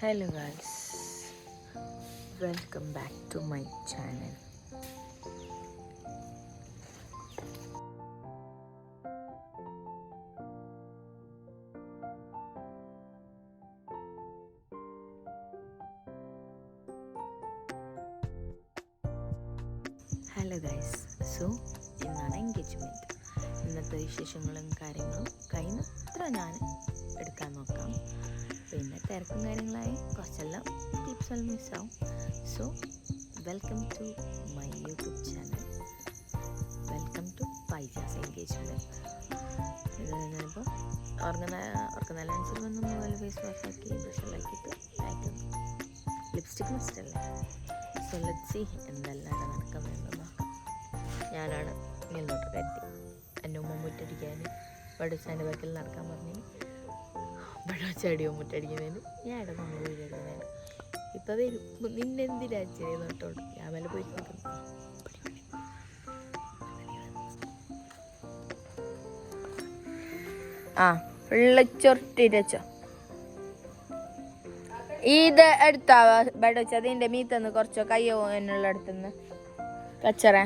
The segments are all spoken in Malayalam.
Hello girls welcome back to my channel hello guys so ഇന്നാണ് എൻഗേജ്മെന്റ് ഇന്നത്തെ വിശേഷങ്ങളും കാര്യങ്ങളും കഴിയുന്നത്ര ഞാൻ എടുക്കാൻ നോക്കാം. പിന്നെ തിരക്കും കാര്യങ്ങളായി. കുറച്ചെല്ലാം ടിപ്സ് എല്ലാം മിസ്സാവും so welcome to my YouTube channel welcome to പൈജാസ് engagement ഇത് ഞാനിപ്പോൾ ഉറങ്ങുന്ന ഉറക്കുന്നതിനനുസരിച്ച് വന്ന് നല്ല ഫേസ് വാഷാക്കി ബ്രഷെല്ലാക്കിയിട്ട് അയക്കും lipstick must so let see എന്തെല്ലാം നടക്കുന്നതെന്ന് നോക്കാം. ഞാനാണ് മേലോട്ട് കയറ്റി എന്റെ ഉമ്മ മുറ്റടിക്കാൻ വടച്ചാന്റെ ബാക്കിൽ നടക്കാൻ പറഞ്ഞു വടച്ചടിയോ മുറ്റടിക്കുന്നതിന് ഞാൻ ഇവിടെ നമ്മൾ വീടെടുക്കുന്നതിന് ഇപ്പം വരും നിന്നെ എന്തിനാ നോട്ടോണ്ട്? ഞാൻ മേലെ പോയിട്ട് നോക്കുന്നു ആ വെള്ളച്ചൊട്ടിരച്ചോ ഇത് എടുത്താവാ ബെഡച്ച് അതിന്റെ മീത്തന്ന് കുറച്ചോ കയ്യോ എന്നുള്ള അടുത്തുനിന്ന് കച്ചറ.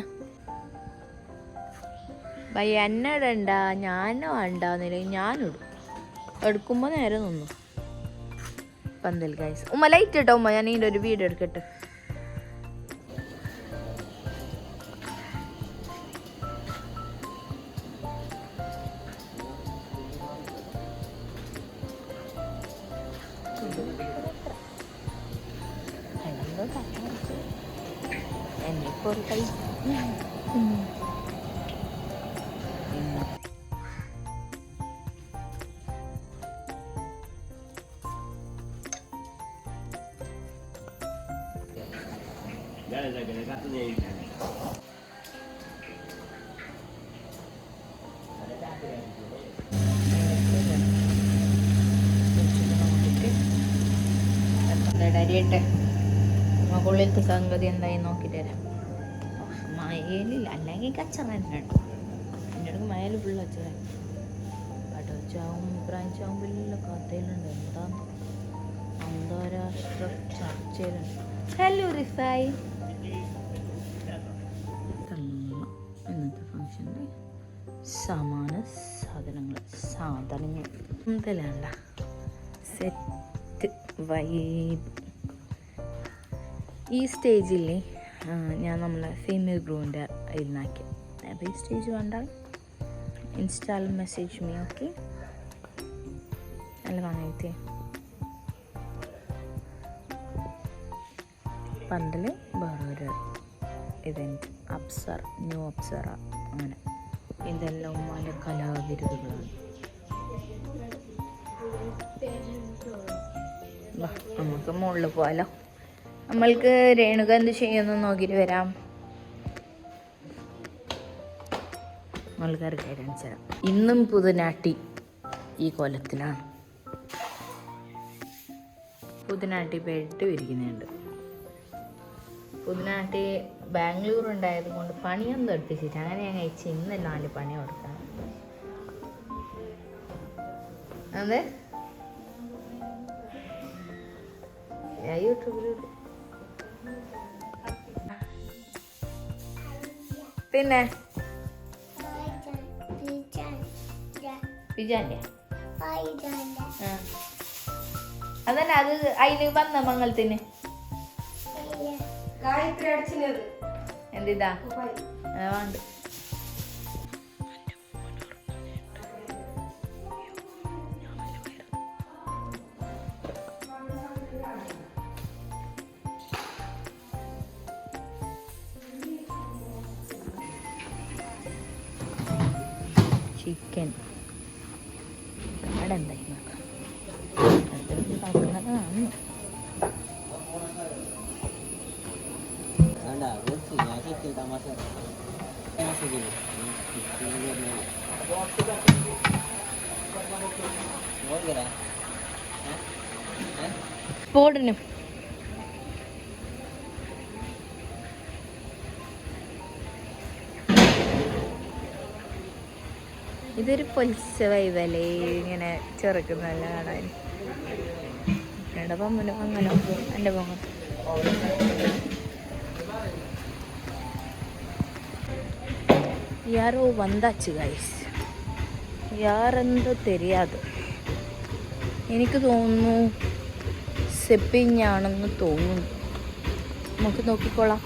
ഭയ എന്നെ ഇടണ്ട ഞാനോ വേണ്ടാന്നില്ല? ഞാനിടും. എടുക്കുമ്പോൾ നേരെ നിന്നു. പന്തൽ ഗൈസ് ഉമ്മ ലൈറ്റ് ഇട്ടോ ഉമ്മ? ഞാൻ ഇതിന്റെ ഒരു വീഡിയോ എടുക്കട്ടെ. എന്നെ മുകളിലത്തെ സംഗതി എന്തായി നോക്കിട്ട് തരാം മയലില്ല അല്ലെങ്കിൽ കച്ചറ തന്നെ എന്റെ അടുക്ക് മയൽ ഫുള്ള് കച്ചറ. പടവച്ചാവും പ്രാഞ്ചാവും വലിയ കഥയിലുണ്ട്. എന്താ അന്താരാഷ്ട്ര ചർച്ചയിലുണ്ട്. ഹലോ റിഫായി സമാന സാധനങ്ങൾ. സാധനങ്ങൾ എന്തെല്ലാം സെറ്റ് വൈബ് ഈ സ്റ്റേജിൽ ഞാൻ നമ്മളെ ഫീമെയിൽ ഗ്രൂവിന്റെ ഇരുന്നാക്കി അപ്പോൾ ഈ സ്റ്റേജ് കണ്ടാൽ ഇൻസ്റ്റാൾ മെസ്സേജ് മീ ഓക്കെ നല്ല വാങ്ങിയിട്ട് പണ്ടിൽ വേറൊരു ഇവന്റ് അപ്സർ ന്യൂ അപ്സറ അങ്ങനെ. ഇതെല്ലാം ഉമ്മാന്റെ കലാവിരുതുകളാണ്. നമുക്ക് മുകളിൽ പോകാലോ നമ്മൾക്ക് രേണുക എന്ത് ചെയ്യുന്ന നോക്കിയിട്ട് വരാം. ആൾക്കാർ ഗൈഡൻസ് ഇന്നും പുതുനാട്ടി ഈ കൊലത്തിലാണ്. പുതുനാട്ടി പേരിട്ട് വിരിക്കുന്നുണ്ട്. പുതുനാട്ടി ബാംഗ്ലൂർ ഉണ്ടായത് കൊണ്ട് പണിയൊന്നും എടുപ്പിച്ചിട്ട് അങ്ങനെ ഞാൻ കഴിച്ച് ഇന്ന് നാല് പണി കൊടുക്കണം. അതെ? യൂട്യൂബിൽ പിന്നെ? വിജാന്റെ അതന്നെ അത് അതിന് വന്ന മംഗളത്തിന് എന്തിതാ? വേണ്ട. ചിക്കൻ അവിടെ എന്തായി സ്പോട്ടിനും ഇതൊരു പൊലിച്ച വൈവലേ ഇങ്ങനെ ചെറുക്കുന്നല്ല കാണാൻ. എന്റെ പൊമ്മനും അങ്ങനെ എന്റെ മുഖത്ത് യാരോ வந்தாச்சு கைஸ் யாரெந்தோ தெரியாது എനിക്ക് തോന്നുന്നു സെപ്പിഞ്ഞാണെന്ന് തോന്നുന്നു. നമുക്ക് നോക്കിക്കോളാം.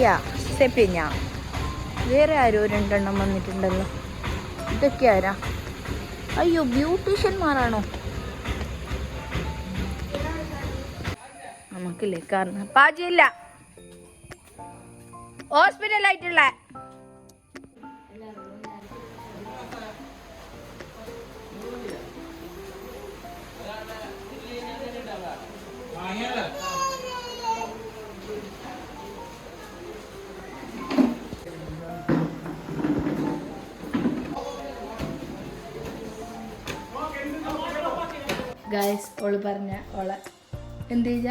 യാ സെപ്പിഞ്ഞ വേറെ ആരോ രണ്ടെണ്ണം വന്നിട്ടുണ്ടല്ലോ. ഇതൊക്കെ ആരാ? അയ്യോ ബ്യൂട്ടീഷ്യന്മാരാണോ? നമുക്കില്ലേ കാരണം പാചകമില്ല. ഹോസ്പിറ്റലായിട്ടുള്ള ഗായ്സ് ഓൾ പറഞ്ഞ ഓളെ. എന്ത് ചെയ്യ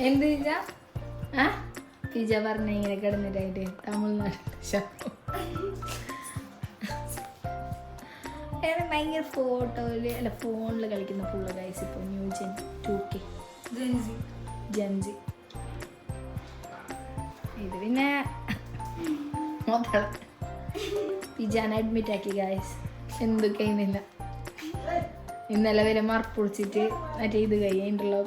എന്ത് ചെയ്യ ആ? പിജ പറഞ്ഞ ഇങ്ങനെ കിടന്നിട്ടായിട്ട് തമിഴ്നാട് ഭയങ്കര ഫോട്ടോയിൽ അല്ല ഫോണിൽ കളിക്കുന്ന ഫുള്ള് ഗൈസ് ഇപ്പോൾ ന്യൂ ജെൻ ടു കെ ജെൻജി ഇത് പിന്നെ പിജാൻ അഡ്മിറ്റ് ആക്കി ഗായ്സ് എന്തൊക്കെ കഴിയുന്നില്ല ഇന്നലെ വരെ മാർക്ക് പൊളിച്ചിട്ട് മറ്റേ ഇത് കഴിയുണ്ടല്ലോ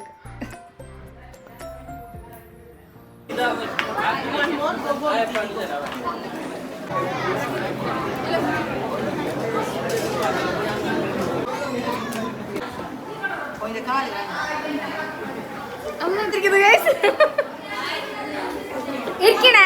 അമ്മ? ഇരിക്കണേ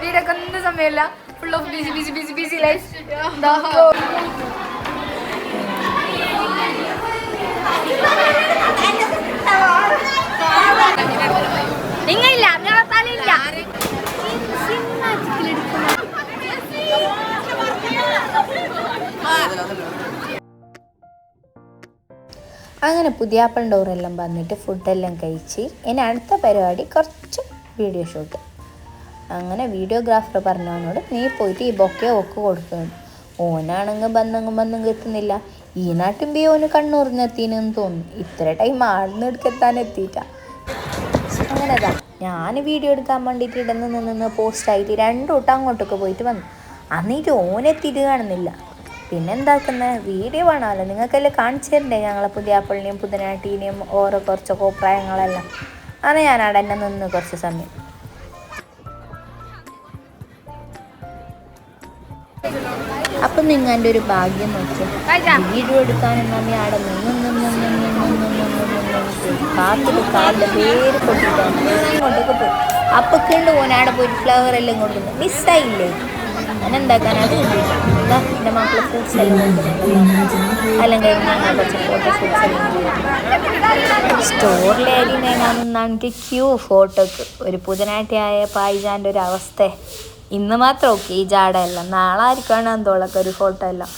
വീടൊക്കെ ഒന്നും സമയമില്ല. Full of busy busy busy busy life നിങ്ങളില്ല നിങ്ങളെ തലയില്ല അങ്ങനെ പുതിയാപ്പൻ ഡോറെല്ലാം വന്നിട്ട് ഫുഡെല്ലാം കഴിച്ച് ഇനി അടുത്ത പരിപാടി കുറച്ച് വീഡിയോ ഷൂട്ട് അങ്ങനെ വീഡിയോഗ്രാഫർ പറഞ്ഞവനോട് നീ പോയിട്ട് ഈ ബൊക്കെ ഒക്കെ കൊടുക്കുന്നു ഓനാണെങ്കിൽ ബന്ധങ്ങും ബന്ധം എത്തുന്നില്ല ഈ നാട്ടിൻ ബി ഓന് കണ്ണൂറിനെത്തീനെന്ന് തോന്നുന്നു. ഇത്ര ടൈം ആടുന്നെടുക്കെത്താൻ എത്തിയിട്ട അങ്ങനെതാ ഞാൻ വീഡിയോ എടുക്കാൻ വേണ്ടിയിട്ട് ഇടന്ന് നിന്ന് പോസ്റ്റായിട്ട് രണ്ടു വട്ടം അങ്ങോട്ടൊക്കെ പോയിട്ട് വന്നു. എന്നിട്ട് ഓനെത്തിയിട്ട് കാണുന്നില്ല. പിന്നെ എന്താക്കുന്ന? വീഡിയോ വേണമല്ലോ. നിങ്ങൾക്കെല്ലാം കാണിച്ചു തരണ്ടേ ഞങ്ങളെ പുതിയ പുതിയാപ്പിളിനെയും പുതിനാട്ടീനെയും ഓരോ കുറച്ച് കോപ്രായങ്ങളെല്ലാം അങ്ങനെ ഞാൻ അവിടെ തന്നെ നിന്ന് കുറച്ച് സമയം അപ്പം എന്റെ ഒരു ഭാഗ്യം നോക്കി വീഡിയോ എടുക്കാനും നമ്മി അവിടെ പേര് കൊട്ടിട്ടാണ് ഇങ്ങോട്ടേക്ക് പോയി ഓനാടെ പോയിട്ട് ഫ്ലവർ എല്ലാം കൊടുക്കുന്നു മിസ്സായില്ലേ അത് കിട്ടിയില്ല എന്താ എന്റെ മക്കൾ ഫ്രൂട്ട്സ് എല്ലാം കൊടുക്കുന്നുണ്ടല്ലോ ഞങ്ങൾ കുറച്ച് ഞാൻ എനിക്ക് ക്യൂ ഫോട്ടോക്ക് ഒരു പുതിനാട്ടിയായ പായിജാന്റെ ഒരു അവസ്ഥ. ഇന്ന് മാത്രം ഓക്കെ ഈ ജാടയെല്ലാം. നാളെ ആയിരിക്കാണ് എന്തോളൊക്കെ ഒരു ഫോട്ടോ എല്ലാം?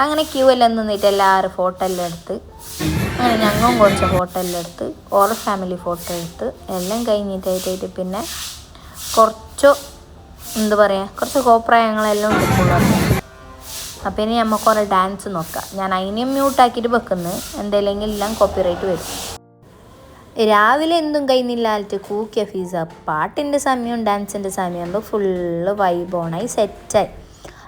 അങ്ങനെ ക്യൂ എല്ലാം നിന്നിട്ട് എല്ലാവരും ഫോട്ടോ എല്ലാം എടുത്ത്. അങ്ങനെ ഞങ്ങളും കുറച്ച് ഫോട്ടോ എല്ലാം എടുത്ത്. ഓരോ ഫാമിലി ഫോട്ടോ എടുത്ത്. എല്ലാം കഴിഞ്ഞിട്ടായിട്ട് പിന്നെ കുറച്ചോ എന്താ പറയുക കുറച്ച് കോപ്രായങ്ങളെല്ലാം എടുക്കുള്ളൂ അപ്പോൾ ഇനി നമുക്ക് കുറേ ഡാൻസ് നോക്കാം. ഞാൻ അതിനെയും മ്യൂട്ടാക്കിയിട്ട് വെക്കുന്നു. എന്തെങ്കിലും എല്ലാം കോപ്പിറൈറ്റ് വരും. രാവിലെ എന്തും കഴിഞ്ഞില്ലാലിട്ട് കൂക്കിയ ഫീസ പാട്ടിന്റെ സമയവും ഡാൻസിന്റെ സമയം ഫുള്ള് വൈബോണായി സെറ്റായി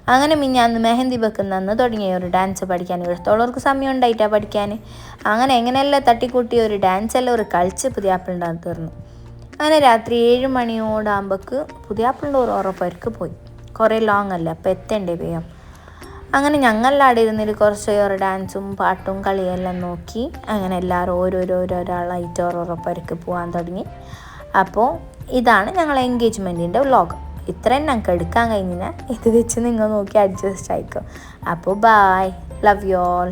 അങ്ങനെ മിഞ്ഞാന്ന് മെഹന്തി വെക്കുന്ന അന്ന് തുടങ്ങി ഒരു ഡാൻസ് പഠിക്കാൻ ഇടത്തോളവർക്ക് സമയം ഉണ്ടായിട്ടാ പഠിക്കാൻ അങ്ങനെ എങ്ങനെയെല്ലാം തട്ടിക്കൂട്ടി ഒരു ഡാൻസ് എല്ലാം ഒരു കളിച്ച് പുതിയാപ്പിളുണ്ടാകും തീർന്നു. അങ്ങനെ രാത്രി ഏഴ് മണിയോടാകുമ്പോൾക്ക് പുതിയാപ്പിളിന്റെ ഒരു ഉറപ്പർക്ക് പോയി. കുറേ ലോങ് അല്ലേ അപ്പോൾ എത്തേണ്ടേ വേഗം? അങ്ങനെ ഞങ്ങളവിടെ ഇരുന്നിട്ട് കുറച്ച് ഓരോ ഡാൻസും പാട്ടും കളിയെല്ലാം നോക്കി അങ്ങനെ എല്ലാവരും ഓരോരോ ഓരോരാളായിട്ട് ഓരോരോ പേർക്ക് പോകാൻ തുടങ്ങി. അപ്പോൾ ഇതാണ് ഞങ്ങളെ എൻഗേജ്മെന്റിന്റെ വ്ളോഗ് ഇത്രയും ഞങ്ങൾക്ക് എടുക്കാൻ കഴിഞ്ഞില്ല. ഇത് വെച്ച് നിങ്ങൾ നോക്കി അഡ്ജസ്റ്റ് ആയിക്കോ. അപ്പോൾ ബായ് ലവ് യു ഓൾ